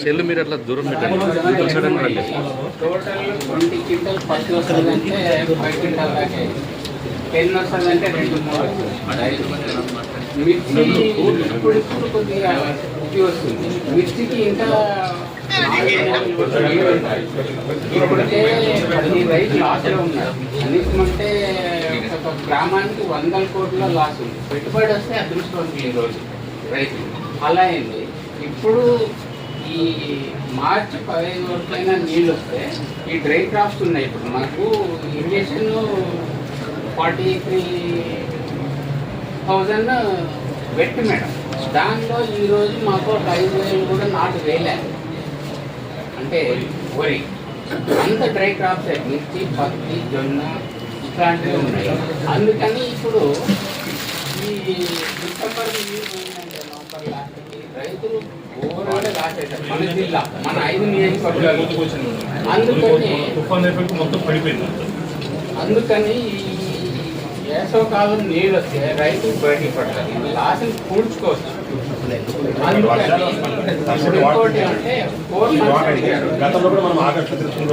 Cell మీరు అట్లా దూరం పెట్టండి. టోటల్ ట్వంటీ క్వింటల్ ఫస్ట్ వస్తుందంటే ఫైవ్ క్వింటల్ దాకా టెన్ వస్తుందంటే రెండు మూడు. వస్తుంది. మిర్చి ఇప్పుడు ఇప్పుడు కొద్దిగా ఉక్కి వస్తుంది. మిర్చికి ఇంకా ఇప్పుడైతే పదిహేను రైతులు లాస్లో ఉన్నారు. కనీసమంటే ఒక గ్రామానికి వందల కోట్ల లాస్ ఉంది. పెట్టుబడి వస్తే అదృష్టవంతులు ఈరోజు రైతులు. అలా అయింది. ఇప్పుడు ఈ మార్చి పదిహేను వరకైనా నీళ్ళు వస్తే ఈ డ్రై క్రాప్స్ ఉన్నాయి ఇప్పుడు. మాకు irrigation forty three thousand wet madam. దానిలో ఈరోజు మాకు ఒక ఐదు వేలు కూడా నాటు వేయలేదు అంటే వరి. అంత డ్రై క్రాప్స్ మిర్చి పత్తి జొన్న ఇట్లాంటివి ఉన్నాయి. అందుకని ఇప్పుడు ఈ డిసెంబర్ నీళ్ళు నవంబర్ లాస్ట్ రైతులు ఓవరాల్ మన జిల్లా మన ఐదు నియోజకవర్గాలు. అందుకని తుఫాన్ ఎఫెక్ట్ మొత్తం పడిపోయింది అందుకని వేసవకాలం నీళ్ళు వస్తే రైతు బయటికి పడతారు. లాస్ని పూడ్చుకోవచ్చు గతంలో కూడా మనం తెలుసుకున్న